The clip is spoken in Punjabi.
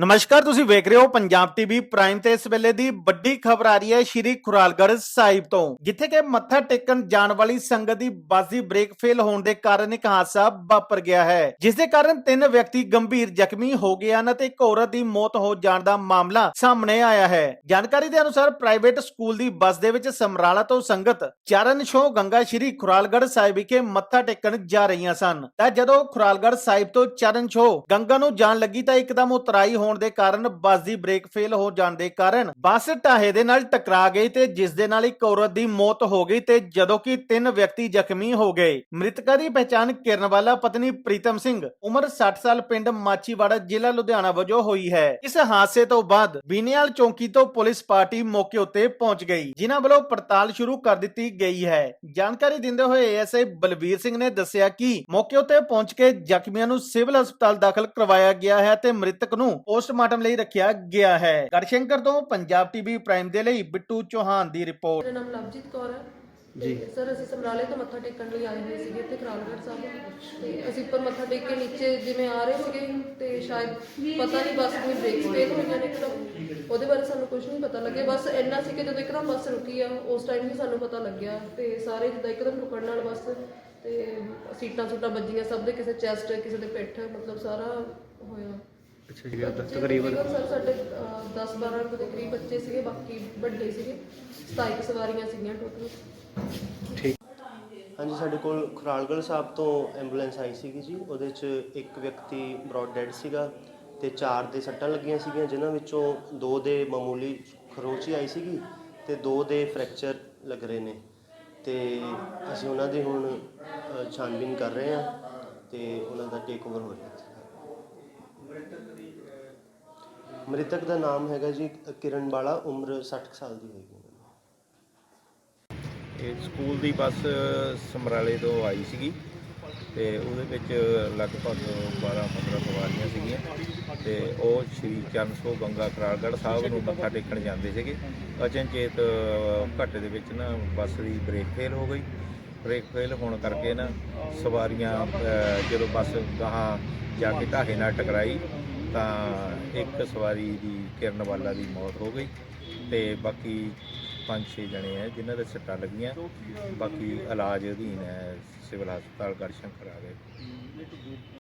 ਨਮਸਕਾਰ, ਤੁਸੀਂ ਵੇਖ ਰਹੇ ਹੋ ਪੰਜਾਬ ਟੀਵੀ ਪ੍ਰਾਈਮ ਤੇ ਇਸ ਵੇਲੇ ਦੀ ਵੱਡੀ ਖਬਰ ਆ ਰਹੀ ਹੈ ਸ਼੍ਰੀ ਖੁਰਾਲਗੜ੍ਹ ਸਾਹਿਬ ਤੋਂ, ਜਿੱਥੇ ਕਿ ਮੱਥਾ ਟੇਕਣ ਜਾਣ ਵਾਲੀ ਸੰਗਤ ਦੀ ਬੱਸ ਦੀ ਬ੍ਰੇਕ ਫੇਲ ਹੋਣ ਦੇ ਕਾਰਨ ਇੱਕ ਹਾਦਸਾ ਵਾਪਰ ਗਿਆ ਹੈ, ਜਿਸ ਦੇ ਕਾਰਨ ਤਿੰਨ ਵਿਅਕਤੀ ਗੰਭੀਰ ਜ਼ਖਮੀ ਹੋ ਗਏ ਹਨ ਅਤੇ ਇੱਕ ਔਰਤ ਦੀ ਮੌਤ ਹੋ ਜਾਣ ਦਾ ਮਾਮਲਾ ਸਾਹਮਣੇ ਆਇਆ ਹੈ। ਜਾਣਕਾਰੀ ਦੇ ਅਨੁਸਾਰ ਪ੍ਰਾਈਵੇਟ ਸਕੂਲ ਦੀ ਬੱਸ ਦੇ ਵਿੱਚ ਸਮਰਾਲਾ ਤੋਂ ਸੰਗਤ ਚਰਨ ਛੋਹ ਗੰਗਾ ਸ਼੍ਰੀ ਖੁਰਾਲਗੜ੍ਹ ਸਾਹਿਬ ਵਿਖੇ ਮੱਥਾ ਟੇਕਣ ਜਾ ਰਹੀਆਂ ਸਨ, ਤਾਂ ਜਦੋਂ ਖੁਰਾਲਗੜ੍ਹ ਸਾਹਿਬ ਤੋਂ ਚਰਨ ਛੋਹ ਗੰਗਾ ਨੂੰ ਜਾਣ ਲੱਗੀ ਤਾਂ ਇੱਕਦਮ ਉਤਰਾਈ ਹੋਣ ਦੇ ਕਾਰਨ ਬੱਸ ਦੀ ਬ੍ਰੇਕ ਫੇਲ ਹੋ ਜਾਣ ਦੇ ਕਾਰਨ ਬੱਸ ਢਾਹੇ ਦੇ ਨਾਲ ਟਕਰਾ ਗਈ ਤੇ ਜਿਸ ਦੇ ਨਾਲ ਇੱਕ ਔਰਤ ਦੀ ਮੌਤ ਹੋ ਗਈ ਤੇ ਜਦੋਂ ਕਿ ਤਿੰਨ ਵਿਅਕਤੀ ਜ਼ਖਮੀ ਹੋ ਗਏ। ਮ੍ਰਿਤਕਾਂ ਦੀ ਪਹਿਚਾਣ ਕਿਰਨਵਾਲਾ ਪਤਨੀ ਪ੍ਰੀਤਮ ਸਿੰਘ, ਉਮਰ 60 ਸਾਲ, ਪਿੰਡ ਮਾਚੀਵਾੜਾ ਜ਼ਿਲ੍ਹਾ ਲੁਧਿਆਣਾ ਵਜੋਂ ਹੋਈ ਹੈ। ਇਸ ਹਾਦਸੇ ਤੋਂ ਬਾਅਦ ਬੀਨੇਵਾਲ ਚੌਂਕੀ ਤੋਂ ਪੁਲਿਸ ਪਾਰਟੀ ਮੌਕੇ ਉੱਤੇ ਪਹੁੰਚ ਗਈ, ਜਿਨ੍ਹਾਂ ਵੱਲੋਂ ਪੜਤਾਲ ਸ਼ੁਰੂ ਕਰ ਦਿੱਤੀ ਗਈ ਹੈ। ਜਾਣਕਾਰੀ ਦਿੰਦੇ ਹੋਏ ਐਸਆਈ ਬਲਬੀਰ ਸਿੰਘ ਨੇ ਦੱਸਿਆ ਕਿ ਮੌਕੇ ਉੱਤੇ ਪਹੁੰਚ ਕੇ ਜ਼ਖਮੀਆਂ ਨੂੰ ਸਿਵਲ ਹਸਪਤਾਲ ਦਾਖਲ ਕਰਵਾਇਆ ਗਿਆ ਹੈ ਤੇ ਮ੍ਰਿਤਕ ਨੂੰ ਪੋਸਟਮਾਰਟਮ ਲਈ ਰੱਖਿਆ ਗਿਆ ਹੈ। ਗੜਸ਼ੰਕਰ ਤੋਂ ਪੰਜਾਬ ਟੀਵੀ ਪ੍ਰਾਈਮ ਦੇ ਲਈ ਬਿੱਟੂ ਚੌਹਾਨ ਦੀ ਰਿਪੋਰਟ। ਮੇਰਾ ਨਾਮ ਲਵਜੀਤ ਕੌਰ ਹੈ। ਜੀ। ਸਰ ਅਸੀਂ ਸਮਰਾਲੇ ਤੋਂ ਮੱਥਾ ਟੇਕਣ ਲਈ ਆਏ ਹੋਏ ਸੀਗੇ ਇੱਥੇ ਖਰਾਲਗੜ੍ਹ ਸਾਹਿਬ ਤੇ ਅਸੀਂ ਉੱਪਰ ਮੱਥਾ ਟੇਕ ਕੇ ਨੀਚੇ ਜਿਵੇਂ ਆ ਰਹੇ ਸੀਗੇ ਤੇ ਸ਼ਾਇਦ ਪਤਾ ਨਹੀਂ ਬੱਸ ਦੀ ਬ੍ਰੇਕਸ ਫੇਲ ਹੋਈਆਂ ਨੇ ਇੱਕਦਮ ਉਹਦੇ ਬਾਰੇ ਸਾਨੂੰ ਕੁਝ ਨਹੀਂ ਪਤਾ ਲੱਗਿਆ। ਬਸ ਇੰਨਾ ਸੀ ਕਿ ਜਦੋਂ ਇੱਕਦਮ ਬੱਸ ਰੁਕੀ ਆ ਉਸ ਟਾਈਮ ਹੀ ਸਾਨੂੰ ਪਤਾ ਲੱਗਿਆ। ਤੇ ਸਾਰੇ ਜਿੱਦਾਂ ਇੱਕਦਮ ਰੁਕਣ ਨਾਲ ਬੱਸ ਤੇ ਸੀਟਾਂ ਸੂਟਾਂ ਵੱਜੀਆਂ ਸਭ ਦੇ ਕਿਸੇ ਚੈਸਟ ਕਿਸੇ ਦੇ ਪਿੱਠ ਮਤਲਬ ਸਾਰਾ ਹੋਇਆ। ਅੱਛਾ ਜੀ ਤਕਰੀਬਨ। ਸਰ ਸਾਡੇ 10 12 ਦੇ ਕਰੀਬ ਬੱਚੇ ਸੀਗੇ ਬਾਕੀ ਵੱਡੇ ਸੀਗੇ। 27 ਕੁ ਸਵਾਰੀਆਂ ਸੀਗੀਆਂ ਟੋਟਲ ਹਾਂਜੀ ਸਾਡੇ ਕੋਲ ਖੁਰਾਲਗੜ੍ਹ ਸਾਹਿਬ ਤੋਂ ਐਂਬੂਲੈਂਸ ਆਈ ਸੀਗੀ ਜੀ। ਉਹਦੇ 'ਚ ਇੱਕ ਵਿਅਕਤੀ ਬ੍ਰੌਡ ਡੈਡ ਸੀਗਾ ਤੇ ਚਾਰ ਦੇ ਸੱਟਾਂ ਲੱਗੀਆਂ ਸੀਗੀਆਂ ਜਿਨ੍ਹਾਂ ਵਿੱਚੋਂ ਦੋ ਦੇ ਮਾਮੂਲੀ ਖਰੋਚੀ ਆਈ ਸੀਗੀ ਤੇ ਦੋ ਦੇ ਫ੍ਰੈਕਚਰ ਲੱਗ ਰਹੇ ਨੇ। ਤੇ ਅਸੀਂ ਉਹਨਾਂ ਦੀ ਹੁਣ ਛਾਨਬੀਨ ਕਰ ਰਹੇ ਹਾਂ ਤੇ ਉਹਨਾਂ ਦਾ ਟੇਕ ਓਵਰ ਹੋ ਰਿਹਾ। ਮ੍ਰਿਤਕ ਦਾ ਨਾਮ ਹੈਗਾ ਜੀ ਕਿਰਨ ਬਾਲਾ ਉਮਰ 60 ਸਾਲ ਦੀ ਹੋਏਗੀ ਇਹ ਸਕੂਲ ਦੀ ਬੱਸ ਸਮਰਾਲੇ ਤੋਂ ਆਈ ਸੀਗੀ ਤੇ ਉਹਦੇ ਵਿੱਚ ਲਗਭਗ 12-15 ਸਵਾਰੀਆਂ ਸੀਗੀਆਂ ਤੇ ਉਹ ਸ਼੍ਰੀ ਚਰਨ ਚਰਨਸੋ ਗੰਗਾ ਕਰਾਲਗੜ੍ਹ ਸਾਹਿਬ ਨੂੰ ਮੱਥਾ ਟੇਕਣ ਜਾਂਦੇ ਸੀਗੇ। ਅਚਨਚੇਤ ਘੱਟ ਦੇ ਵਿੱਚ ਨਾ ਬੱਸ ਦੀ ਬ੍ਰੇਕ ਫੇਲ ਹੋ ਗਈ। ਬ੍ਰੇਕ ਫੇਲ ਹੋਣ ਕਰਕੇ ਨਾ ਸਵਾਰੀਆਂ ਅਹ, ਜਦੋਂ ਬੱਸ ਗਾਹਾਂ ਜਾ ਕੇ ਢਾਹੇ ਨਾਲ ਟਕਰਾਈ ਤਾਂ ਇੱਕ ਸਵਾਰੀ ਦੀ ਕਿਰਨ ਵਾਲਾ ਦੀ ਮੌਤ ਹੋ ਗਈ ਤੇ ਬਾਕੀ ਪੰਜ ਛੇ ਜਣੇ ਹੈ ਜਿਨ੍ਹਾਂ ਦੇ ਸੱਟਾਂ ਲੱਗੀਆਂ। ਬਾਕੀ ਇਲਾਜ ਅਧੀਨ ਹੈ, ਸਿਵਲ ਹਸਪਤਾਲ ਗੜਸ਼ੰਕਰ ਆ ਗਏ।